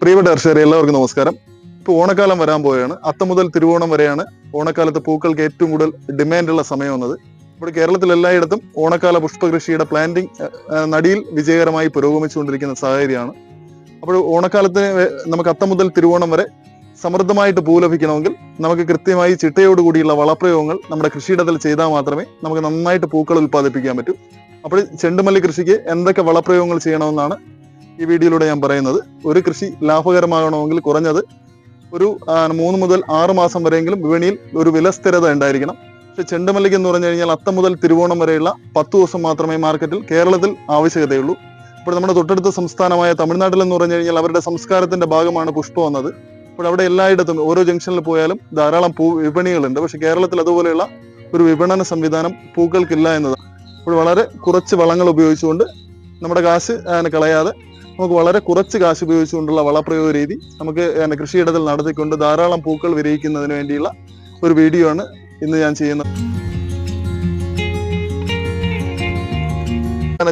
പ്രിയപ്പെട്ട കർഷകരെ എല്ലാവർക്കും നമസ്കാരം. ഇപ്പോൾ ഓണക്കാലം വരാൻ പോവുകയാണ്. അത്ത മുതൽ തിരുവോണം വരെയാണ് ഓണക്കാലത്ത് പൂക്കൾക്ക് ഏറ്റവും കൂടുതൽ ഡിമാൻഡുള്ള സമയം വന്നത്. ഇവിടെ കേരളത്തിൽ എല്ലായിടത്തും ഓണക്കാല പുഷ്പകൃഷിയുടെ പ്ലാന്റിംഗ് നടിയിൽ വിജയകരമായി പുരോഗമിച്ചുകൊണ്ടിരിക്കുന്ന സാഹചര്യമാണ്. അപ്പോൾ ഓണക്കാലത്തിന് നമുക്ക് അത്ത മുതൽ തിരുവോണം വരെ സമൃദ്ധമായിട്ട് പൂ ലഭിക്കണമെങ്കിൽ നമുക്ക് കൃത്യമായി ചിട്ടയോട് കൂടിയുള്ള വളപ്രയോഗങ്ങൾ നമ്മുടെ കൃഷിയിടത്തിൽ ചെയ്താൽ മാത്രമേ നമുക്ക് നന്നായിട്ട് പൂക്കൾ ഉൽപ്പാദിപ്പിക്കാൻ പറ്റൂ. അപ്പോൾ ചെണ്ടുമല്ലി കൃഷിക്ക് എന്തൊക്കെ വളപ്രയോഗങ്ങൾ ചെയ്യണമെന്നാണ് ഈ വീഡിയോയിലൂടെ ഞാൻ പറയുന്നത് ഒരു കൃഷി ലാഭകരമാകണമെങ്കിൽ കുറഞ്ഞത് ഒരു മൂന്ന് മുതൽ ആറ് മാസം വരെയെങ്കിലും വിപണിയിൽ ഒരു വില സ്ഥിരത ഉണ്ടായിരിക്കണം. പക്ഷെ ചെണ്ടുമല്ലിക്ക് എന്ന് പറഞ്ഞു കഴിഞ്ഞാൽ അത്തം മുതൽ തിരുവോണം വരെയുള്ള പത്ത് ദിവസം മാത്രമേ മാർക്കറ്റിൽ കേരളത്തിൽ ആവശ്യകതയുള്ളൂ. ഇപ്പോൾ നമ്മുടെ തൊട്ടടുത്ത സംസ്ഥാനമായ തമിഴ്നാട്ടിൽ എന്ന് പറഞ്ഞു കഴിഞ്ഞാൽ അവരുടെ സംസ്കാരത്തിന്റെ ഭാഗമാണ് പുഷ്പം വന്നത്. അപ്പോൾ അവിടെ എല്ലായിടത്തും ഓരോ ജംഗ്ഷനിൽ പോയാലും ധാരാളം പൂ വിപണികളുണ്ട്. പക്ഷെ കേരളത്തിൽ അതുപോലെയുള്ള ഒരു വിപണന സംവിധാനം പൂക്കൾക്കില്ല എന്നതാണ്. അപ്പോൾ വളരെ കുറച്ച് വളങ്ങൾ ഉപയോഗിച്ചുകൊണ്ട് നമ്മുടെ കാശ് കളയാതെ നമുക്ക് വളരെ കുറച്ച് കാശ് ഉപയോഗിച്ചുകൊണ്ടുള്ള വളപ്രയോഗ രീതി നമുക്ക് കൃഷിയിടത്തിൽ നടത്തിക്കൊണ്ട് ധാരാളം പൂക്കൾ വിരയിക്കുന്നതിന് വേണ്ടിയുള്ള ഒരു വീഡിയോ ആണ് ഇന്ന് ഞാൻ ചെയ്യുന്നത്.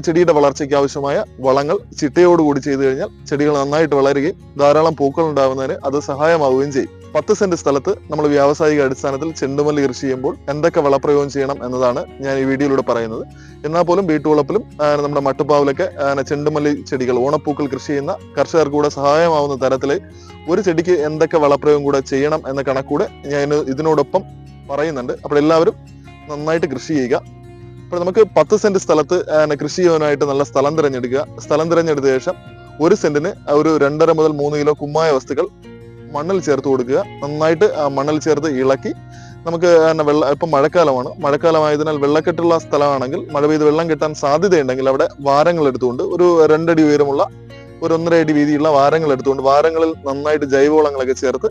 ചെടിയുടെ വളർച്ചയ്ക്ക് ആവശ്യമായ വളങ്ങൾ ചിട്ടയോടുകൂടി ചെയ്തു കഴിഞ്ഞാൽ ചെടികൾ നന്നായിട്ട് വളരുകയും ധാരാളം പൂക്കൾ ഉണ്ടാകുന്നതിന് അത് സഹായമാവുകയും ചെയ്യും. പത്ത് സെന്റ് സ്ഥലത്ത് നമ്മൾ വ്യാവസായിക അടിസ്ഥാനത്തിൽ ചെണ്ടുമല്ലി കൃഷി ചെയ്യുമ്പോൾ എന്തൊക്കെ വളപ്രയോഗം ചെയ്യണം എന്നതാണ് ഞാൻ ഈ വീഡിയോയിലൂടെ പറയുന്നത്. എന്നാൽ പോലും വീട്ടുവളപ്പിലും നമ്മുടെ മട്ടുപ്പാവിലൊക്കെ ചെണ്ടുമല്ലി ചെടികൾ ഓണപ്പൂക്കൾ കൃഷി ചെയ്യുന്ന കർഷകർക്ക് കൂടെ സഹായമാവുന്ന തരത്തിൽ ഒരു ചെടിക്ക് എന്തൊക്കെ വളപ്രയോഗം കൂടെ ചെയ്യണം എന്ന കണക്കൂടെ ഞാൻ ഇതിനോടൊപ്പം പറയുന്നുണ്ട്. അപ്പോൾ എല്ലാവരും നന്നായിട്ട് കൃഷി ചെയ്യുക. അപ്പോൾ നമുക്ക് പത്ത് സെന്റ് സ്ഥലത്ത് കൃഷി ചെയ്യാനായിട്ട് നല്ല സ്ഥലം തിരഞ്ഞെടുക്കുക. സ്ഥലം തിരഞ്ഞെടുത്ത ശേഷം ഒരു സെന്റിന് ഒരു രണ്ടര മുതൽ മൂന്ന് കിലോ കുമ്മായ വസ്തുക്കൾ മണ്ണിൽ ചേർത്ത് കൊടുക്കുക. നന്നായിട്ട് മണ്ണിൽ ചേർത്ത് ഇളക്കി. നമുക്ക് വെള്ള ഇപ്പം മഴക്കാലമാണ്. മഴക്കാലമായതിനാൽ വെള്ളക്കെട്ടുള്ള സ്ഥലമാണെങ്കിൽ മഴ പെയ്ത് വെള്ളം കിട്ടാൻ സാധ്യതയുണ്ടെങ്കിൽ അവിടെ വാരങ്ങൾ എടുത്തുകൊണ്ട് ഒരു രണ്ടടി ഉയരമുള്ള ഒരു ഒന്നര അടി വീതിയുള്ള വാരങ്ങൾ എടുത്തുകൊണ്ട് വാരങ്ങളിൽ നന്നായിട്ട് ജൈവവളങ്ങളൊക്കെ ചേർത്ത്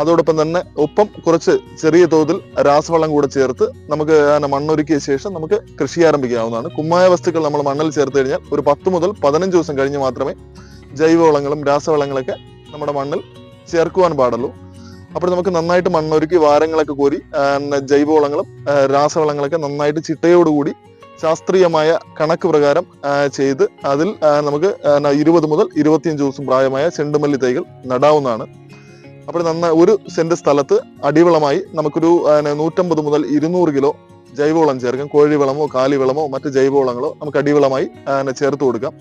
അതോടൊപ്പം തന്നെ ഒപ്പം കുറച്ച് ചെറിയ തോതിൽ രാസവളം കൂടെ ചേർത്ത് നമുക്ക് മണ്ണൊരുക്കിയ ശേഷം നമുക്ക് കൃഷി ആരംഭിക്കാവുന്നതാണ്. കുമ്മായ വസ്തുക്കൾ നമ്മൾ മണ്ണിൽ ചേർത്ത് കഴിഞ്ഞാൽ ഒരു പത്ത് മുതൽ പതിനഞ്ച് ദിവസം കഴിഞ്ഞ് മാത്രമേ ജൈവവളങ്ങളും രാസവളങ്ങളൊക്കെ നമ്മുടെ മണ്ണിൽ ചേർക്കുവാൻ പാടുള്ളൂ. അപ്പോൾ നമുക്ക് നന്നായിട്ട് മണ്ണൊരുക്കി വാരങ്ങളൊക്കെ കോരി ജൈവവളങ്ങളും രാസവളങ്ങളൊക്കെ നന്നായിട്ട് ചിട്ടയോടുകൂടി ശാസ്ത്രീയമായ കണക്ക് പ്രകാരം ചെയ്ത് അതിൽ നമുക്ക് ഇരുപത് മുതൽ ഇരുപത്തിയഞ്ച് ദിവസം പ്രായമായ ചെണ്ടുമല്ലി തൈകൾ നടാവുന്നതാണ്. അപ്പോൾ നന്നായി ഒരു സെന്റ് സ്ഥലത്ത് അടിവളമായി നമുക്കൊരു നൂറ്റമ്പത് മുതൽ ഇരുന്നൂറ് കിലോ ജൈവവളം ചേർക്കാം. കോഴിവളമോ കാലിവളമോ മറ്റ് ജൈവവളങ്ങളോ നമുക്ക് അടിവളമായി ചേർത്ത് കൊടുക്കാം.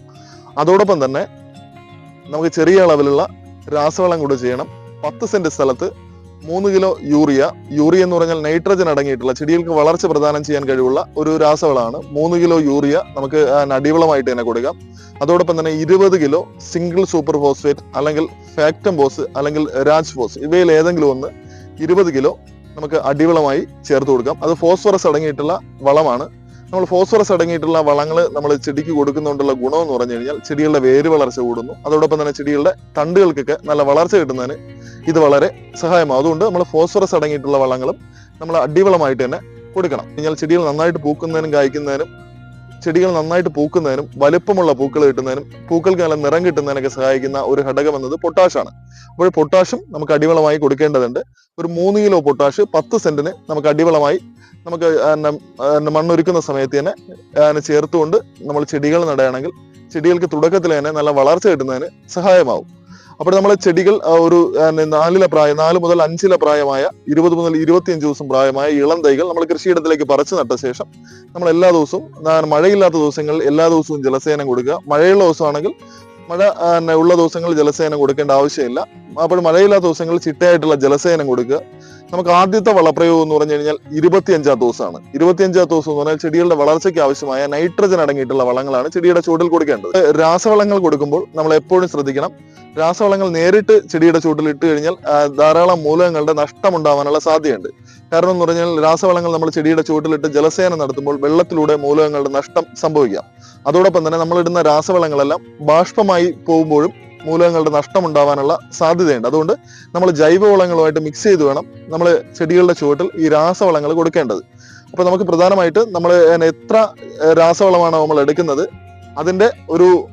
അതോടൊപ്പം തന്നെ നമുക്ക് ചെറിയ അളവിലുള്ള രാസവളം കൂടെ ചെയ്യണം. പത്ത് സെന്റ് സ്ഥലത്ത് മൂന്ന് കിലോ യൂറിയ യൂറിയ എന്ന് പറഞ്ഞാൽ നൈട്രജൻ അടങ്ങിയിട്ടുള്ള ചെടികൾക്ക് വളർച്ച പ്രദാനം ചെയ്യാൻ കഴിവുള്ള ഒരു രാസവളമാണ്. മൂന്ന് കിലോ യൂറിയ നമുക്ക് അടിവളമായിട്ട് തന്നെ കൊടുക്കാം. അതോടൊപ്പം തന്നെ ഇരുപത് കിലോ സിംഗിൾ സൂപ്പർ ഫോസ്ഫേറ്റ് അല്ലെങ്കിൽ ഫാക്ടം ബോസ് അല്ലെങ്കിൽ രാജ് ഫോസ് ഇവയിൽ ഏതെങ്കിലും ഒന്ന് ഇരുപത് കിലോ നമുക്ക് അടിവളമായി ചേർത്ത് കൊടുക്കാം. അത് ഫോസ്ഫറസ് അടങ്ങിയിട്ടുള്ള വളമാണ്. നമ്മൾ ഫോസ്ഫറസ് അടങ്ങിയിട്ടുള്ള വളങ്ങൾ നമ്മൾ ചെടിക്ക് കൊടുക്കുന്നതുകൊണ്ടുള്ള ഗുണം എന്ന് പറഞ്ഞു കഴിഞ്ഞാൽ ചെടികളുടെ വേര് വളർച്ച കൂടുന്നു. അതോടൊപ്പം തന്നെ ചെടികളുടെ തണ്ടുകൾക്കൊക്കെ നല്ല വളർച്ച കിട്ടുന്നതിന് ഇത് വളരെ സഹായമാകും. അതുകൊണ്ട് നമ്മൾ ഫോസ്ഫറസ് അടങ്ങിയിട്ടുള്ള വളങ്ങളും നമ്മൾ അടിവളമായിട്ട് തന്നെ കൊടുക്കണം. കഴിഞ്ഞാൽ ചെടികൾ നന്നായിട്ട് പൂക്കുന്നതിനും കായ്ക്കുന്നതിനും ചെടികൾ നന്നായിട്ട് പൂക്കുന്നതിനും വലുപ്പമുള്ള പൂക്കൾ കിട്ടുന്നതിനും പൂക്കൾക്ക് നല്ല നിറം കിട്ടുന്നതിനൊക്കെ സഹായിക്കുന്ന ഒരു ഘടകം എന്നത് പൊട്ടാഷാണ് അപ്പോൾ പൊട്ടാഷും നമുക്ക് അടിവളമായി കൊടുക്കേണ്ടതുണ്ട്. ഒരു മൂന്ന് കിലോ പൊട്ടാഷ് പത്ത് സെന്റിന് നമുക്ക് അടിവളമായി നമുക്ക് മണ്ണൊരുക്കുന്ന സമയത്ത് തന്നെ ചേർത്തുകൊണ്ട് നമ്മൾ ചെടികൾ നടുകയാണെങ്കിൽ ചെടികൾക്ക് തുടക്കത്തിൽ തന്നെ നല്ല വളർച്ച കിട്ടുന്നതിന് സഹായമാവും. അപ്പോൾ നമ്മൾ ചെടികൾ ഒരു നാലില പ്രായം നാല് മുതൽ അഞ്ചില പ്രായമായ ഇരുപത് മുതൽ ഇരുപത്തിയഞ്ച് ദിവസം പ്രായമായ ഇളം തൈകൾ നമ്മൾ കൃഷിയിടത്തിലേക്ക് പറിച്ചു നട്ട ശേഷം നമ്മൾ എല്ലാ ദിവസവും മഴയില്ലാത്ത ദിവസങ്ങളിൽ എല്ലാ ദിവസവും ജലസേനം കൊടുക്കുക. മഴയുള്ള ദിവസമാണെങ്കിൽ മഴ ഉള്ള ദിവസങ്ങളിൽ ജലസേനം കൊടുക്കേണ്ട ആവശ്യമില്ല. അപ്പോൾ മഴയില്ലാത്ത ദിവസങ്ങളിൽ ചിട്ടയായിട്ടുള്ള ജലസേനം കൊടുക്കുക. നമുക്ക് ആദ്യത്തെ വളപ്രയോഗം എന്ന് പറഞ്ഞു കഴിഞ്ഞാൽ ഇരുപത്തിയഞ്ചാം ദിവസമാണ്. ഇരുപത്തിയഞ്ചാം ദിവസം എന്ന് പറഞ്ഞാൽ ചെടികളുടെ വളർച്ചയ്ക്ക് ആവശ്യമായ നൈട്രജൻ അടങ്ങിയിട്ടുള്ള വളങ്ങളാണ് ചെടിയുടെ ചൂടിൽ കൊടുക്കേണ്ടത്. രാസവളങ്ങൾ കൊടുക്കുമ്പോൾ നമ്മൾ എപ്പോഴും ശ്രദ്ധിക്കണം. രാസവളങ്ങൾ നേരിട്ട് ചെടിയുടെ ചൂട്ടിൽ ഇട്ട് കഴിഞ്ഞാൽ ധാരാളം മൂലകങ്ങളുടെ നഷ്ടം ഉണ്ടാവാനുള്ള സാധ്യതയുണ്ട്. കാരണം എന്ന് പറഞ്ഞാൽ രാസവളങ്ങൾ നമ്മൾ ചെടിയുടെ ചുവട്ടിലിട്ട് ജലസേനം നടത്തുമ്പോൾ വെള്ളത്തിലൂടെ മൂലകങ്ങളുടെ നഷ്ടം സംഭവിക്കാം. അതോടൊപ്പം തന്നെ നമ്മൾ ഇടുന്ന രാസവളങ്ങളെല്ലാം ബാഷ്പമായി പോകുമ്പോഴും മൂലകങ്ങളുടെ നഷ്ടം ഉണ്ടാവാനുള്ള സാധ്യതയുണ്ട്. അതുകൊണ്ട് നമ്മൾ ജൈവവളങ്ങളുമായിട്ട് മിക്സ് ചെയ്ത് വേണം നമ്മൾ ചെടികളുടെ ചുവട്ടിൽ ഈ രാസവളങ്ങൾ കൊടുക്കേണ്ടത്. അപ്പൊ നമുക്ക് പ്രധാനമായിട്ട് നമ്മൾ എത്ര രാസവളമാണോ നമ്മൾ എടുക്കുന്നത് അതിന്റെ ഒരു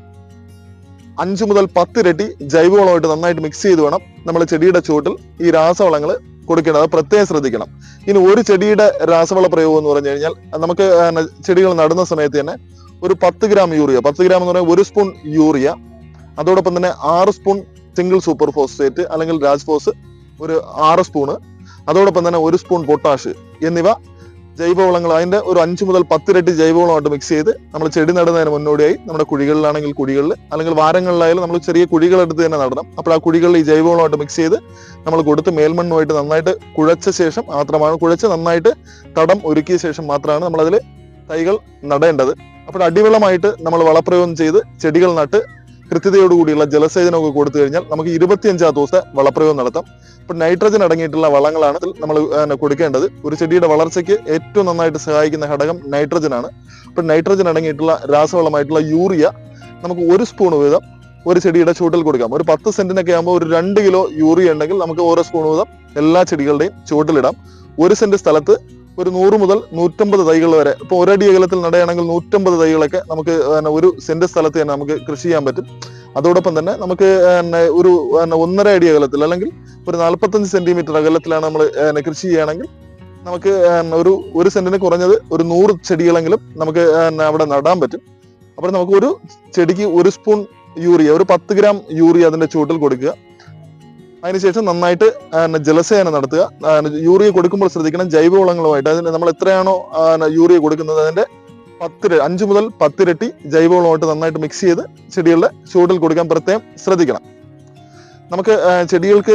അഞ്ചു മുതൽ പത്ത് ഇരട്ടി ജൈവവളമായിട്ട് നന്നായിട്ട് മിക്സ് ചെയ്ത് വേണം നമ്മൾ ചെടിയുടെ ചുവട്ടിൽ ഈ രാസവളങ്ങൾ കൊടുക്കേണ്ടത്. പ്രത്യേകം ശ്രദ്ധിക്കണം. ഇനി ഒരു ചെടിയുടെ രാസവള പ്രയോഗം എന്ന് പറഞ്ഞു കഴിഞ്ഞാൽ നമുക്ക് ചെടികൾ നടുന്ന സമയത്ത് തന്നെ ഒരു പത്ത് ഗ്രാം യൂറിയ പത്ത് ഗ്രാം എന്ന് പറഞ്ഞാൽ ഒരു സ്പൂൺ യൂറിയ അതോടൊപ്പം തന്നെ ആറ് സ്പൂൺ സിംഗിൾ സൂപ്പർ ഫോസ്ഫേറ്റ് അല്ലെങ്കിൽ രാജ്ഫോസ് ഒരു ആറ് സ്പൂണ്. അതോടൊപ്പം തന്നെ ഒരു സ്പൂൺ പൊട്ടാഷ് എന്നിവ ജൈവവളങ്ങൾ അതിന്റെ ഒരു അഞ്ച് മുതൽ പത്തിരട്ടി ജൈവവളമായിട്ട് മിക്സ് ചെയ്ത് നമ്മൾ ചെടി നടുന്നതിന് മുന്നോടിയായി നമ്മുടെ കുഴികളിലാണെങ്കിൽ കുഴികളിൽ അല്ലെങ്കിൽ വാരങ്ങളിലായാലും നമ്മൾ ചെറിയ കുഴികൾ എടുത്ത് തന്നെ നടണം. അപ്പോൾ ആ കുഴികളിൽ ഈ ജൈവവളമായിട്ട് മിക്സ് ചെയ്ത് നമ്മൾ കൊടുത്ത് മേൽമണ്ണുമായിട്ട് നന്നായിട്ട് കുഴച്ച ശേഷം മാത്രമാണ് കുഴച്ച് നന്നായിട്ട് തടം ഒരുക്കിയ ശേഷം മാത്രമാണ് നമ്മളതിൽ തൈകൾ നടേണ്ടത്. അപ്പോൾ അടിവെള്ളമായിട്ട് നമ്മൾ വളപ്രയോഗം ചെയ്ത് ചെടികൾ നട്ട് കൃത്യതയോടുകൂടിയുള്ള ജലസേചനമൊക്കെ കൊടുത്തു കഴിഞ്ഞാൽ നമുക്ക് ഇരുപത്തിയഞ്ചാം ദിവസത്തെ വളപ്രയോഗം നടത്താം. ഇപ്പൊ നൈട്രജൻ അടങ്ങിയിട്ടുള്ള വളങ്ങളാണ് നമ്മൾ കൊടുക്കേണ്ടത്. ഒരു ചെടിയുടെ വളർച്ചയ്ക്ക് ഏറ്റവും നന്നായിട്ട് സഹായിക്കുന്ന ഘടകം നൈട്രജൻ ആണ്. ഇപ്പൊ നൈട്രജൻ അടങ്ങിയിട്ടുള്ള രാസവളമായിട്ടുള്ള യൂറിയ നമുക്ക് ഒരു സ്പൂൺ വീതം ഒരു ചെടിയുടെ ചൂട്ടിൽ കൊടുക്കാം. ഒരു പത്ത് സെന്റിനൊക്കെ ആകുമ്പോൾ ഒരു രണ്ട് കിലോ യൂറിയ ഉണ്ടെങ്കിൽ നമുക്ക് ഓരോ സ്പൂൺ വീതം എല്ലാ ചെടികളുടെയും ചുവട്ടിലിടാം. ഒരു സെന്റ് സ്ഥലത്ത് ഒരു നൂറ് മുതൽ നൂറ്റമ്പത് തൈകൾ വരെ. ഇപ്പൊ ഒരടി അകലത്തിൽ നടയാണെങ്കിൽ നൂറ്റമ്പത് തൈകളൊക്കെ നമുക്ക് ഒരു സെന്റ് സ്ഥലത്ത് തന്നെ നമുക്ക് കൃഷി ചെയ്യാൻ പറ്റും. അതോടൊപ്പം തന്നെ നമുക്ക് ഒരു ഒന്നര അടി അകലത്തിൽ അല്ലെങ്കിൽ ഒരു നാൽപ്പത്തഞ്ച് സെന്റിമീറ്റർ അകലത്തിലാണ് നമ്മൾ കൃഷി ചെയ്യുകയാണെങ്കിൽ നമുക്ക് ഒരു ഒരു സെന്റിന് കുറഞ്ഞത് ഒരു നൂറ് ചെടികളെങ്കിലും നമുക്ക് അവിടെ നടാൻ പറ്റും. അപ്പോൾ നമുക്ക് ഒരു ചെടിക്ക് ഒരു സ്പൂൺ യൂറിയ ഒരു പത്ത് ഗ്രാം യൂറിയ അതിന്റെ ചുവട്ടിൽ കൊടുക്കുക. അതിനുശേഷം നന്നായിട്ട് ജലസേന നടത്തുക. യൂറിയ കൊടുക്കുമ്പോൾ ശ്രദ്ധിക്കണം ജൈവവളങ്ങളുമായിട്ട്. അതിന് നമ്മൾ എത്രയാണോ യൂറിയ കൊടുക്കുന്നത് അതിന്റെ പത്തിര അഞ്ച് മുതൽ പത്തിരട്ടി ജൈവവളമായിട്ട് നന്നായിട്ട് മിക്സ് ചെയ്ത് ചെടികളുടെ ചൂടിൽ കൊടുക്കാൻ പ്രത്യേകം ശ്രദ്ധിക്കണം. നമുക്ക് ചെടികൾക്ക്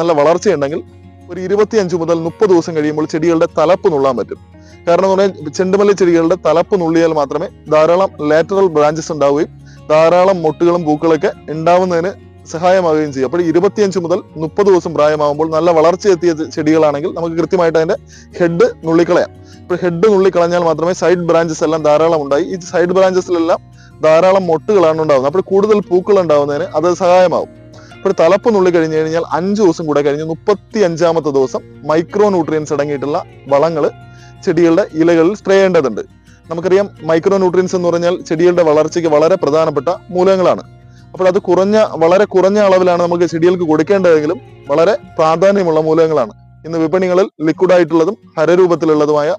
നല്ല വളർച്ചയുണ്ടെങ്കിൽ ഒരു ഇരുപത്തിയഞ്ച് മുതൽ മുപ്പത് ദിവസം കഴിയുമ്പോൾ ചെടികളുടെ തലപ്പ് നുള്ളാൻ പറ്റും. കാരണം എന്ന് പറഞ്ഞാൽ ചെണ്ടുമല്ലി ചെടികളുടെ തലപ്പ് നുള്ളിയാൽ മാത്രമേ ധാരാളം ലാറ്ററൽ ബ്രാഞ്ചസ് ഉണ്ടാവുകയും ധാരാളം മൊട്ടുകളും പൂക്കളൊക്കെ ഉണ്ടാവുന്നതിന് സഹായമാവുകയും ചെയ്യും. അപ്പോൾ ഇരുപത്തിയഞ്ച് മുതൽ മുപ്പത് ദിവസം പ്രായമാകുമ്പോൾ നല്ല വളർച്ച എത്തിയ ചെടികളാണെങ്കിൽ നമുക്ക് കൃത്യമായിട്ട് അതിന്റെ ഹെഡ് നുള്ളിക്കളയാം. ഇപ്പോൾ ഹെഡ് നുള്ളിക്കളഞ്ഞാൽ മാത്രമേ സൈഡ് ബ്രാഞ്ചസ് എല്ലാം ധാരാളം ഉണ്ടായി. ഈ സൈഡ് ബ്രാഞ്ചസിലെല്ലാം ധാരാളം മൊട്ടുകളാണ് ഉണ്ടാകുന്നത് അപ്പോൾ കൂടുതൽ പൂക്കൾ ഉണ്ടാകുന്നതിന് അത് സഹായമാകും. ഇപ്പോൾ തലപ്പ് നുള്ളി കഴിഞ്ഞു കഴിഞ്ഞാൽ അഞ്ച് ദിവസം കൂടെ കഴിഞ്ഞ് മുപ്പത്തി അഞ്ചാമത്തെ ദിവസം മൈക്രോ ന്യൂട്രിയൻസ് അടങ്ങിയിട്ടുള്ള വളങ്ങൾ ചെടികളുടെ ഇലകളിൽ സ്പ്രേ ചെയ്യേണ്ടതുണ്ട്. നമുക്കറിയാം മൈക്രോ ന്യൂട്രിയൻസ് എന്ന് പറഞ്ഞാൽ ചെടികളുടെ വളർച്ചയ്ക്ക് വളരെ പ്രധാനപ്പെട്ട മൂലകങ്ങളാണ് അപ്പോൾ അത് കുറഞ്ഞ വളരെ കുറഞ്ഞ അളവിലാണ് നമുക്ക് ചെടികൾക്ക് കൊടുക്കേണ്ടതെങ്കിലും വളരെ പ്രാധാന്യമുള്ള മൂലകങ്ങളാണ്. ഇന്ന് വിപണികളിൽ ലിക്വിഡ് ആയിട്ടുള്ളതും ഹരരൂപത്തിലുള്ളതുമായ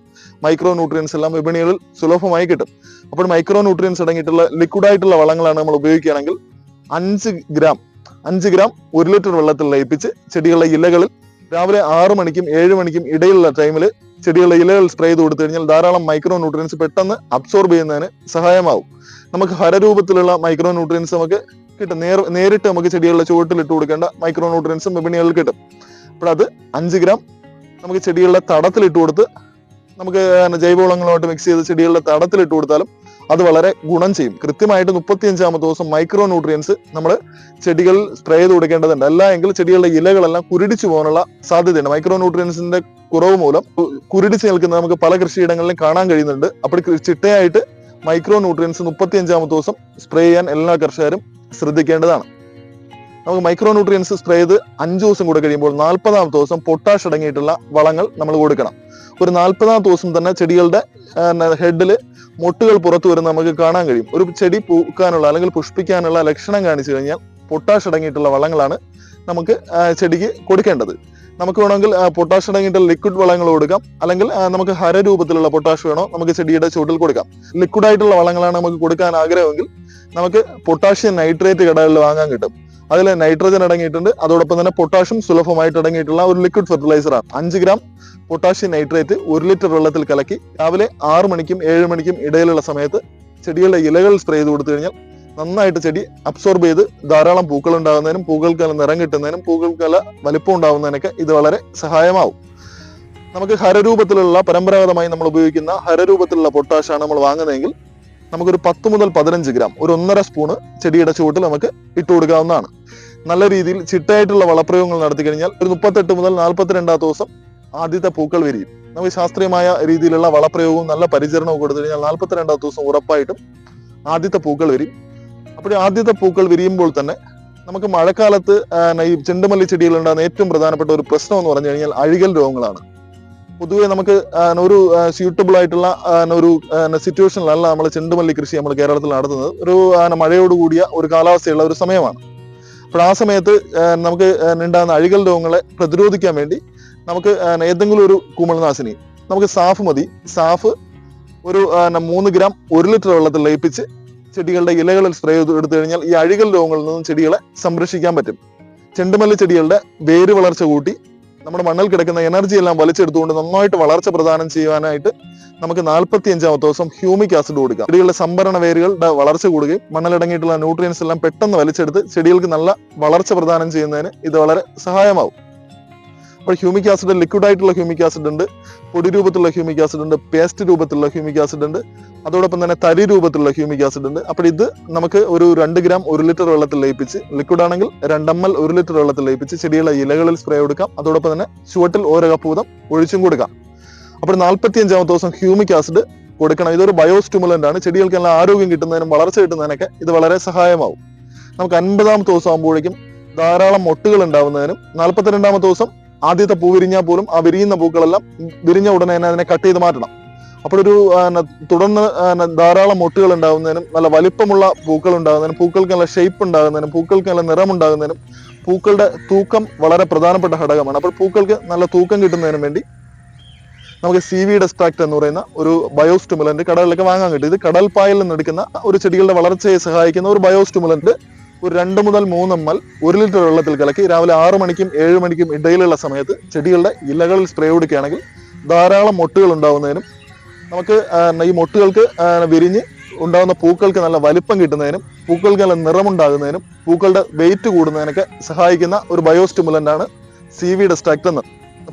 മൈക്രോ ന്യൂട്രിയൻസ് എല്ലാം വിപണികളിൽ സുലഭമായി കിട്ടും. അപ്പോൾ മൈക്രോ ന്യൂട്രിയൻസ് അടങ്ങിയിട്ടുള്ള ലിക്വിഡ് ആയിട്ടുള്ള വളങ്ങളാണ് നമ്മൾ ഉപയോഗിക്കുകയാണെങ്കിൽ അഞ്ച് ഗ്രാം അഞ്ച് ഗ്രാം ഒരു ലിറ്റർ വെള്ളത്തിൽ ലയിപ്പിച്ച് ചെടികളുടെ ഇലകളിൽ രാവിലെ ആറ് മണിക്കും ഏഴ് മണിക്കും ഇടയിലുള്ള ടൈമിൽ ചെടികളുടെ ഇലകൾ സ്പ്രേ ചെയ്ത് കൊടുത്തു കഴിഞ്ഞാൽ ധാരാളം മൈക്രോ ന്യൂട്രിയൻസ് പെട്ടെന്ന് അബ്സോർബ് ചെയ്യുന്നതിന് സഹായമാവും. നമുക്ക് ഹരരൂപത്തിലുള്ള മൈക്രോ ന്യൂട്രിയൻസ് നമുക്ക് കിട്ടും. നേർ നേരിട്ട് നമുക്ക് ചെടികളുടെ ചുവട്ടിൽ ഇട്ട് കൊടുക്കേണ്ട മൈക്രോ ന്യൂട്രിയൻസും വിപണികളിൽ കിട്ടും. അപ്പോൾ അത് അഞ്ച് ഗ്രാം നമുക്ക് ചെടികളുടെ തടത്തിൽ ഇട്ട് കൊടുത്ത് നമുക്ക് ജൈവവളങ്ങളുമായിട്ട് മിക്സ് ചെയ്ത് ചെടികളുടെ തടത്തിൽ ഇട്ട് കൊടുത്താലും അത് വളരെ ഗുണം ചെയ്യും. കൃത്യമായിട്ട് മുപ്പത്തിയഞ്ചാമത്തെ ദിവസം മൈക്രോ ന്യൂട്രിയൻസ് നമ്മൾ ചെടികൾ സ്പ്രേ ചെയ്ത് കൊടുക്കേണ്ടതുണ്ട്. അല്ല എങ്കിൽ ചെടികളുടെ ഇലകളെല്ലാം കുരുടിച്ചു പോകാനുള്ള സാധ്യതയുണ്ട്. മൈക്രോ ന്യൂട്രിയൻസിന്റെ കുറവ് മൂലം കുരുടിച്ച് നിൽക്കുന്ന നമുക്ക് പല കൃഷിയിടങ്ങളിലും കാണാൻ കഴിയുന്നുണ്ട്. അപ്പോൾ ചിട്ടയായിട്ട് മൈക്രോ ന്യൂട്രിയൻസ് മുപ്പത്തിയഞ്ചാമത്തെ ദിവസം സ്പ്രേ ചെയ്യാൻ എല്ലാ കർഷകരും ശ്രദ്ധിക്കേണ്ടതാണ്. നമുക്ക് മൈക്രോ ന്യൂട്രിയൻസ് സ്പ്രേ ചെയ്ത് അഞ്ചു ദിവസം കൂടെ കഴിയുമ്പോൾ നാൽപ്പതാമത്തെ ദിവസം പൊട്ടാഷ് അടങ്ങിയിട്ടുള്ള വളങ്ങൾ നമ്മൾ കൊടുക്കണം. ഒരു നാൽപ്പതാമത്തെ ദിവസം തന്നെ ചെടികളുടെ ഹെഡിൽ മുട്ടുകൾ പുറത്തു വരുന്ന നമുക്ക് കാണാൻ കഴിയും. ഒരു ചെടി പൂക്കാനുള്ള അല്ലെങ്കിൽ പുഷ്പിക്കാനുള്ള ലക്ഷണം കാണിച്ചു കഴിഞ്ഞാൽ പൊട്ടാഷ് അടങ്ങിയിട്ടുള്ള വളങ്ങളാണ് നമുക്ക് ചെടിക്ക് കൊടുക്കേണ്ടത്. നമുക്ക് വേണമെങ്കിൽ പൊട്ടാഷ് അടങ്ങിയിട്ടുള്ള ലിക്വിഡ് വളങ്ങൾ കൊടുക്കാം. അല്ലെങ്കിൽ നമുക്ക് ഹര രൂപത്തിലുള്ള പൊട്ടാഷ് വേണോ നമുക്ക് ചെടിയുടെ ചൂട്ടിൽ കൊടുക്കാം. ലിക്വിഡ് ആയിട്ടുള്ള വളങ്ങളാണ് നമുക്ക് കൊടുക്കാൻ ആഗ്രഹമെങ്കിൽ നമുക്ക് പൊട്ടാഷ്യം നൈട്രേറ്റ് കടകളിൽ വാങ്ങാൻ കിട്ടും. അതിൽ നൈട്രജൻ അടങ്ങിയിട്ടുണ്ട്. അതോടൊപ്പം തന്നെ പൊട്ടാഷ്യം സുലഭമായിട്ട് അടങ്ങിയിട്ടുള്ള ഒരു ലിക്വിഡ് ഫെർട്ടിലൈസർ ആണ്. അഞ്ച് ഗ്രാം പൊട്ടാഷ്യം നൈട്രേറ്റ് ഒരു ലിറ്റർ വെള്ളത്തിൽ കലക്കി രാവിലെ ആറ് മണിക്കും ഏഴ് മണിക്കും ഇടയിലുള്ള സമയത്ത് ചെടികളുടെ ഇലകൾ സ്പ്രേ ചെയ്ത് കൊടുത്തു കഴിഞ്ഞാൽ നന്നായിട്ട് ചെടി അബ്സോർബ് ചെയ്ത് ധാരാളം പൂക്കൾ ഉണ്ടാകുന്നതിനും പൂക്കൾക്ക് നല്ല നിറം കിട്ടുന്നതിനും പൂക്കൾക്ക് നല്ല വലിപ്പം ഉണ്ടാകുന്നതിനൊക്കെ ഇത് വളരെ സഹായമാവും. നമുക്ക് ഹരരൂപത്തിലുള്ള പരമ്പരാഗതമായി നമ്മൾ ഉപയോഗിക്കുന്ന ഹരരൂപത്തിലുള്ള പൊട്ടാഷാണ് നമ്മൾ വാങ്ങുന്നതെങ്കിൽ നമുക്കൊരു പത്ത് മുതൽ പതിനഞ്ച് ഗ്രാം ഒരു ഒന്നര സ്പൂണ് ചെടിയുടെ ചുവട്ടിൽ നമുക്ക് ഇട്ട് കൊടുക്കാവുന്നതാണ്. നല്ല രീതിയിൽ ചിട്ടയായിട്ടുള്ള വളപ്രയോഗങ്ങൾ നടത്തി കഴിഞ്ഞാൽ ഒരു മുപ്പത്തെട്ട് മുതൽ നാൽപ്പത്തിരണ്ടാം ദിവസം ആദ്യത്തെ പൂക്കൾ വിരിയും നമുക്ക് ശാസ്ത്രീയമായ രീതിയിലുള്ള വളപ്രയോഗവും നല്ല പരിചരണവും കൊടുത്തു കഴിഞ്ഞാൽ നാൽപ്പത്തിരണ്ടാം ദിവസം ഉറപ്പായിട്ടും ആദ്യത്തെ പൂക്കൾ വരും അപ്പോൾ ആദ്യത്തെ പൂക്കൾ വിരിയുമ്പോൾ തന്നെ നമുക്ക് മഴക്കാലത്ത് ഈ ചെണ്ടുമല്ലി ചെടിയിൽ ഉണ്ടാകുന്ന ഏറ്റവും പ്രധാനപ്പെട്ട ഒരു പ്രശ്നം എന്ന് പറഞ്ഞു കഴിഞ്ഞാൽ അഴുകൽ രോഗങ്ങളാണ്. പൊതുവെ നമുക്ക് ഒരു സ്യൂട്ടബിൾ ആയിട്ടുള്ള ഒരു സിറ്റുവേഷനിലല്ല നമ്മൾ ചെണ്ടുമല്ലി കൃഷി നമ്മൾ കേരളത്തിൽ നടത്തുന്നത്. ഒരു മഴയോട് കൂടിയ ഒരു കാലാവസ്ഥയുള്ള ഒരു സമയമാണ്. അപ്പോൾ ആ സമയത്ത് നമുക്ക് ഉണ്ടാകുന്ന അഴികൽ രോഗങ്ങളെ പ്രതിരോധിക്കാൻ വേണ്ടി നമുക്ക് ഏതെങ്കിലും ഒരു കുമിൾനാശിനി നമുക്ക് സാഫ് മതി. സാഫ് ഒരു മൂന്ന് ഗ്രാം ഒരു ലിറ്റർ വെള്ളത്തിൽ ലയിപ്പിച്ച് ചെടികളുടെ ഇലകളിൽ സ്പ്രേ എടുത്തു കഴിഞ്ഞാൽ ഈ അഴികൾ രോഗങ്ങളിൽ നിന്നും ചെടികളെ സംരക്ഷിക്കാൻ പറ്റും. ചെണ്ടുമല്ലി ചെടികളുടെ വേര് വളർച്ച കൂട്ടി നമ്മുടെ മണ്ണിൽ കിടക്കുന്ന എനർജി എല്ലാം വലിച്ചെടുത്തുകൊണ്ട് നന്നായിട്ട് വളർച്ച പ്രദാനം ചെയ്യുവാനായിട്ട് നമുക്ക് നാൽപ്പത്തി അഞ്ചാമത്തെ ദിവസം ഹ്യൂമിക് ആസിഡ് കൊടുക്കാം. ചെടികളുടെ സംഭരണ വേരുകളുടെ വളർച്ച കൂടുകയും മണ്ണിലടങ്ങിയിട്ടുള്ള ന്യൂട്രിയൻസ് എല്ലാം പെട്ടെന്ന് വലിച്ചെടുത്ത് ചെടികൾക്ക് നല്ല വളർച്ച പ്രദാനം ചെയ്യുന്നതിന് ഇത് വളരെ സഹായമാവും. അപ്പോൾ ഹ്യൂമിക് ആസിഡ് ലിക്വിഡ് ആയിട്ടുള്ള ഹ്യൂമിക് ആസിഡ് ഉണ്ട് പൊടി രൂപത്തിലുള്ള ഹ്യൂമിക് ആസിഡ് ഉണ്ട് പേസ്റ്റ് രൂപത്തിലുള്ള ഹ്യൂമിക് ആസിഡ് ഉണ്ട് അതോടൊപ്പം തന്നെ തരി രൂപത്തിലുള്ള ഹ്യൂമിക് ആസിഡ് ഉണ്ട്. അപ്പോൾ ഇത് നമുക്ക് ഒരു രണ്ട് ഗ്രാം ഒരു ലിറ്റർ വെള്ളത്തിൽ ലയിപ്പിച്ച് ലിക്വിഡ് ആണെങ്കിൽ രണ്ട് എം എൽ ഒരു ലിറ്റർ വെള്ളത്തിൽ ലയിപ്പിച്ച് ചെടിയുള്ള ഇലകളിൽ സ്പ്രേ കൊടുക്കാം. അതോടൊപ്പം തന്നെ ചുവട്ടിൽ ഓരോ കപ്പ് വീതം ഒഴിച്ചും കൊടുക്കാം. അപ്പോൾ നാൽപ്പത്തി അഞ്ചാമത്തെ ദിവസം ഹ്യൂമിക് ആസിഡ് കൊടുക്കണം. ഇതൊരു ബയോസ്റ്റിമുലന്റ് ആണ്. ചെടികൾക്ക് നല്ല ആരോഗ്യം കിട്ടുന്നതിനും വളർച്ച കിട്ടുന്നതിനൊക്കെ ഇത് വളരെ സഹായമാവും. നമുക്ക് അൻപതാമത്തെ ദിവസം ആകുമ്പോഴേക്കും ധാരാളം മൊട്ടുകൾ ഉണ്ടാവുന്നതിനും നാൽപ്പത്തിരണ്ടാമത്തെ ദിവസം ആദ്യത്തെ പൂ വിരിഞ്ഞാൽ പോലും ആ വിരിയുന്ന പൂക്കളെല്ലാം വിരിഞ്ഞ ഉടനെ തന്നെ അതിനെ കട്ട് ചെയ്ത് മാറ്റണം. അപ്പോഴൊരു തുടർന്ന് ധാരാളം മൊട്ടുകൾ ഉണ്ടാകുന്നതിനും നല്ല വലിപ്പമുള്ള പൂക്കൾ ഉണ്ടാകുന്നതിനും പൂക്കൾക്ക് നല്ല ഷേപ്പ് ഉണ്ടാകുന്നതിനും പൂക്കൾക്ക് നല്ല നിറം ഉണ്ടാകുന്നതിനും പൂക്കളുടെ തൂക്കം വളരെ പ്രധാനപ്പെട്ട ഘടകമാണ്. അപ്പോൾ പൂക്കൾക്ക് നല്ല തൂക്കം കിട്ടുന്നതിനും വേണ്ടി നമുക്ക് സി വി ഡെസ്ട്രാക്ട് എന്ന് പറയുന്ന ഒരു ബയോസ്റ്റിമുലന്റ് കടകളിലൊക്കെ വാങ്ങാൻ കിട്ടും. ഇത് കടൽ പായലിൽ നിന്ന് എടുക്കുന്ന ഒരു ചെടികളുടെ വളർച്ചയെ സഹായിക്കുന്ന ഒരു ബയോസ്റ്റിമുലന്റ് ഒരു രണ്ട് മുതൽ മൂന്ന് എം എൽ ഒരു ലിറ്റർ വെള്ളത്തിൽ കലക്കി രാവിലെ ആറ് മണിക്കും ഏഴ് മണിക്കും ഇടയിലുള്ള സമയത്ത് ചെടികളുടെ ഇലകളിൽ സ്പ്രേ കൊടുക്കുകയാണെങ്കിൽ ധാരാളം മൊട്ടുകൾ ഉണ്ടാവുന്നതിനും നമുക്ക് ഈ മൊട്ടുകൾക്ക് വിരിഞ്ഞ് ഉണ്ടാകുന്ന പൂക്കൾക്ക് നല്ല വലിപ്പം കിട്ടുന്നതിനും പൂക്കൾക്ക് നല്ല നിറമുണ്ടാകുന്നതിനും പൂക്കളുടെ വെയിറ്റ് കൂടുന്നതിനൊക്കെ സഹായിക്കുന്ന ഒരു ബയോസ്റ്റിമുലന്റ് ആണ് സി വി എക്സ്ട്രാക്ട് എന്ന്.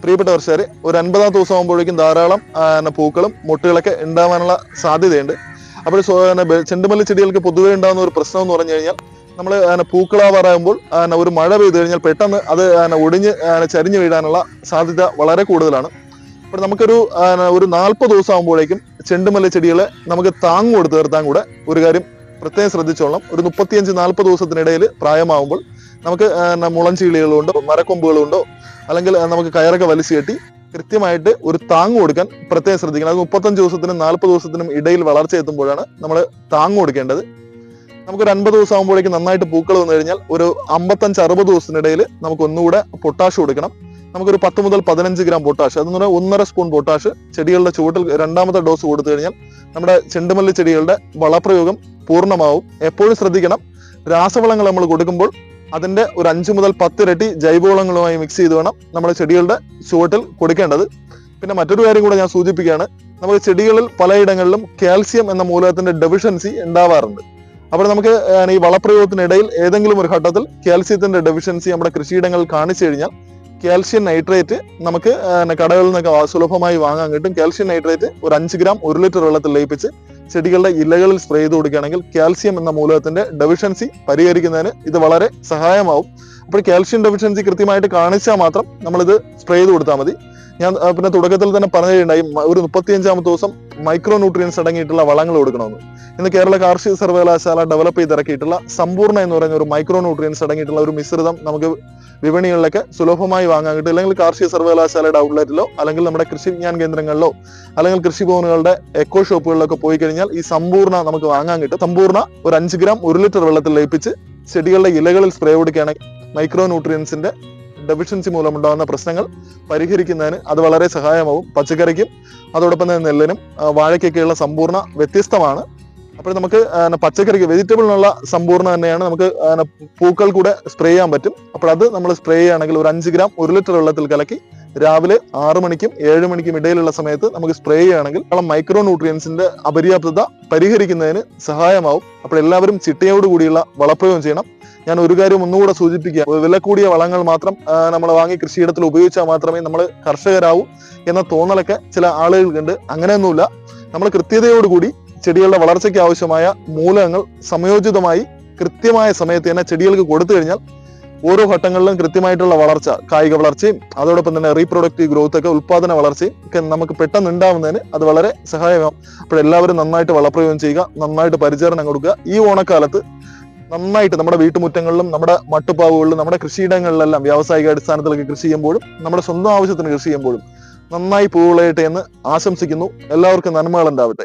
പ്രിയപ്പെട്ട കർഷകരെ ഒരു അൻപതാം ദിവസം ആകുമ്പോഴേക്കും ധാരാളം പൂക്കളും മുട്ടുകളൊക്കെ ഉണ്ടാവാനുള്ള സാധ്യതയുണ്ട്. അപ്പോൾ ചെണ്ടുമല്ലി ചെടികൾക്ക് പൊതുവേ ഉണ്ടാകുന്ന ഒരു പ്രശ്നം എന്ന് പറഞ്ഞു കഴിഞ്ഞാൽ നമ്മൾ പൂക്കള പറയുമ്പോൾ ഒരു മഴ പെയ്തു കഴിഞ്ഞാൽ പെട്ടെന്ന് അത് ഒടിഞ്ഞ് ചരിഞ്ഞു വീഴാനുള്ള സാധ്യത വളരെ കൂടുതലാണ്. അപ്പോൾ നമുക്കൊരു ഒരു നാൽപ്പത് ദിവസം ആകുമ്പോഴേക്കും ചെണ്ടുമല്ലി ചെടികളെ നമുക്ക് താങ്ങ് കൊടുത്ത് നിർത്താൻ കൂടെ ഒരു കാര്യം പ്രത്യേകം ശ്രദ്ധിച്ചോളണം. ഒരു മുപ്പത്തിയഞ്ച് നാൽപ്പത് ദിവസത്തിനിടയിൽ പ്രായമാകുമ്പോൾ നമുക്ക് മുളഞ്ചീളികളുണ്ടോ മരക്കൊമ്പുകളുണ്ടോ അല്ലെങ്കിൽ നമുക്ക് കയറൊക്കെ വലിച്ചു കെട്ടി കൃത്യമായിട്ട് ഒരു താങ്ങ് കൊടുക്കാൻ പ്രത്യേകം ശ്രദ്ധിക്കണം. അത് മുപ്പത്തഞ്ച് ദിവസത്തിനും നാൽപ്പത് ദിവസത്തിനും ഇടയിൽ വളർച്ച എത്തുമ്പോഴാണ് നമ്മൾ താങ്ങ് കൊടുക്കേണ്ടത്. നമുക്കൊരു അൻപത് ദിവസം ആകുമ്പോഴേക്കും നന്നായിട്ട് പൂക്കൾ വന്നു കഴിഞ്ഞാൽ ഒരു അമ്പത്തഞ്ച് അറുപത് ദിവസത്തിനിടയിൽ നമുക്ക് ഒന്നുകൂടെ പൊട്ടാഷ് കൊടുക്കണം. നമുക്കൊരു പത്ത് മുതൽ പതിനഞ്ച് ഗ്രാം പൊട്ടാഷ്. അതെന്ന് പറഞ്ഞാൽ ഒന്നര സ്പൂൺ പൊട്ടാഷ് ചെടികളുടെ ചുവട്ടിൽ രണ്ടാമത്തെ ഡോസ് കൊടുത്തു കഴിഞ്ഞാൽ നമ്മുടെ ചെണ്ടുമല്ലി ചെടികളുടെ വളപ്രയോഗം പൂർണമാവും. എപ്പോഴും ശ്രദ്ധിക്കണം. രാസവളങ്ങൾ നമ്മൾ കൊടുക്കുമ്പോൾ അതിന്റെ ഒരു അഞ്ചു മുതൽ പത്തിരട്ടി ജൈവവളങ്ങളുമായി മിക്സ് ചെയ്ത് വേണം നമ്മുടെ ചെടികളുടെ ചുവട്ടിൽ കൊടുക്കേണ്ടത്. പിന്നെ മറ്റൊരു കാര്യം കൂടെ ഞാൻ സൂചിപ്പിക്കുകയാണ്. നമുക്ക് ചെടികളിൽ പലയിടങ്ങളിലും കാൽസ്യം എന്ന മൂലകത്തിന്റെ ഡെഫിഷ്യൻസി ഉണ്ടാവാറുണ്ട്. അപ്പോൾ നമുക്ക് ഈ വളപ്രയോഗത്തിനിടയിൽ ഏതെങ്കിലും ഒരു ഘട്ടത്തിൽ കാൽസ്യത്തിന്റെ ഡെഫിഷ്യൻസി നമ്മുടെ കൃഷിയിടങ്ങളിൽ കാണിച്ചു കഴിഞ്ഞാൽ കാൽഷ്യം നൈട്രേറ്റ് നമുക്ക് കടകളിൽ നിന്നൊക്കെ സുലഭമായി വാങ്ങാൻ കിട്ടും. കാൽഷ്യം നൈട്രേറ്റ് ഒരു അഞ്ച് ഗ്രാം ഒരു ലിറ്റർ വെള്ളത്തിൽ ലയിപ്പിച്ച് ചെടികളുടെ ഇലകളിൽ സ്പ്രേ ചെയ്ത് കൊടുക്കുകയാണെങ്കിൽ കാൽസ്യം എന്ന മൂലകത്തിന്റെ ഡെഫിഷ്യൻസി പരിഹരിക്കുന്നതിന് ഇത് വളരെ സഹായമാവും. അപ്പോൾ കാൽഷ്യം ഡെഫിഷ്യൻസി കൃത്യമായിട്ട് കാണിച്ചാൽ മാത്രം നമ്മളിത് സ്പ്രേ ചെയ്ത് കൊടുത്താൽ മതി. ഞാൻ പിന്നെ തുടക്കത്തിൽ തന്നെ പറഞ്ഞിട്ടുണ്ടായി ഒരു ഒരു മുപ്പത്തിയഞ്ചാമത്തെ ദിവസം മൈക്രോ ന്യൂട്രിയൻസ് അടങ്ങിയിട്ടുള്ള വളങ്ങൾ കൊടുക്കണമെന്ന്. ഇന്ന് കേരള കാർഷിക സർവകലാശാല ഡെവലപ്പ് ചെയ്തിറക്കിയിട്ടുള്ള സമ്പൂർണ എന്ന് പറയുന്ന ഒരു മൈക്രോ ന്യൂട്രിയൻസ് അടങ്ങിയിട്ടുള്ള ഒരു മിശ്രിതം നമുക്ക് വിപണികളിലൊക്കെ സുലഭമായി വാങ്ങാൻ കിട്ടും. അല്ലെങ്കിൽ കാർഷിക സർവകലാശാലയുടെ ഔട്ട്ലെറ്റിലോ അല്ലെങ്കിൽ നമ്മുടെ കൃഷി വിജ്ഞാന കേന്ദ്രങ്ങളിലോ അല്ലെങ്കിൽ കൃഷിഭവനുകളുടെ എക്കോ ഷോപ്പുകളിലൊക്കെ പോയി കഴിഞ്ഞാൽ ഈ സമ്പൂർണ നമുക്ക് വാങ്ങാൻ കിട്ടും. സമ്പൂർണ ഒരു അഞ്ച് ഗ്രാം ഒരു ലിറ്റർ വെള്ളത്തിൽ ലയിപ്പിച്ച് ചെടികളുടെ ഇലകളിൽ സ്പ്രേ കൊടുക്കുകയാണെങ്കിൽ മൈക്രോ ന്യൂട്രിയൻസിന്റെ ഡെഫിഷ്യൻസി മൂലമുണ്ടാകുന്ന പ്രശ്നങ്ങൾ പരിഹരിക്കുന്നതിന് അത് വളരെ സഹായമാവും. പച്ചക്കറിക്കും അതോടൊപ്പം തന്നെ നെല്ലിനും വാഴയ്ക്കൊക്കെയുള്ള സമ്പൂർണ വ്യത്യസ്തമാണ്. അപ്പോൾ നമുക്ക് പച്ചക്കറിക്ക് വെജിറ്റബിളിനുള്ള സമ്പൂർണ തന്നെയാണ് നമുക്ക് പൂക്കൾ കൂടെ സ്പ്രേ ചെയ്യാൻ പറ്റും. അപ്പോൾ അത് നമ്മൾ സ്പ്രേ ചെയ്യുകയാണെങ്കിൽ ഒരു അഞ്ച് ഗ്രാം ഒരു ലിറ്റർ വെള്ളത്തിൽ കലക്കി രാവിലെ ആറ് മണിക്കും ഏഴ് മണിക്കും ഇടയിലുള്ള സമയത്ത് നമുക്ക് സ്പ്രേ ചെയ്യുകയാണെങ്കിൽ മൈക്രോ ന്യൂട്രിയൻസിന്റെ അപര്യാപ്തത പരിഹരിക്കുന്നതിന് സഹായമാവും. അപ്പോൾ എല്ലാവരും ചിട്ടയോട് കൂടിയുള്ള വളപ്രയോഗം ചെയ്യണം. ഞാൻ ഒരു കാര്യം ഒന്നുകൂടെ സൂചിപ്പിക്കുക വില കൂടിയ വളങ്ങൾ മാത്രം നമ്മൾ വാങ്ങി കൃഷിയിടത്തിൽ ഉപയോഗിച്ചാൽ മാത്രമേ നമ്മൾ കർഷകരാവൂ എന്ന തോന്നലൊക്കെ ചില ആളുകൾക്കുണ്ട്. അങ്ങനെയൊന്നുമില്ല. നമ്മൾ കൃത്യതയോടുകൂടി ചെടികളുടെ വളർച്ചയ്ക്ക് ആവശ്യമായ മൂലകങ്ങൾ സമയോചിതമായി കൃത്യമായ സമയത്ത് തന്നെ ചെടികൾക്ക് കൊടുത്തു കഴിഞ്ഞാൽ ഓരോ ഘട്ടങ്ങളിലും കൃത്യമായിട്ടുള്ള വളർച്ച കായിക വളർച്ചയും അതോടൊപ്പം തന്നെ റീപ്രൊഡക്റ്റീവ് ഗ്രോത്ത് ഒക്കെ ഉൽപാദന വളർച്ചയും ഒക്കെ നമുക്ക് പെട്ടെന്ന് ഉണ്ടാവുന്നതിന് അത് വളരെ സഹായകമാകും അപ്പോൾ എല്ലാവരും നന്നായിട്ട് വളപ്രയോഗം ചെയ്യുക നന്നായിട്ട് പരിചരണം കൊടുക്കുക. ഈ ഓണക്കാലത്ത് നന്നായിട്ട് നമ്മുടെ വീട്ടുമുറ്റങ്ങളിലും നമ്മുടെ മട്ടുപ്പാവുകളിലും നമ്മുടെ കൃഷിയിടങ്ങളിലെല്ലാം വ്യാവസായിക അടിസ്ഥാനത്തിലൊക്കെ കൃഷി ചെയ്യുമ്പോഴും നമ്മുടെ സ്വന്തം ആവശ്യത്തിന് കൃഷി ചെയ്യുമ്പോഴും നന്നായി പൂവിളയട്ടെ എന്ന് ആശംസിക്കുന്നു. എല്ലാവർക്കും നന്മകൾ ഉണ്ടാവട്ടെ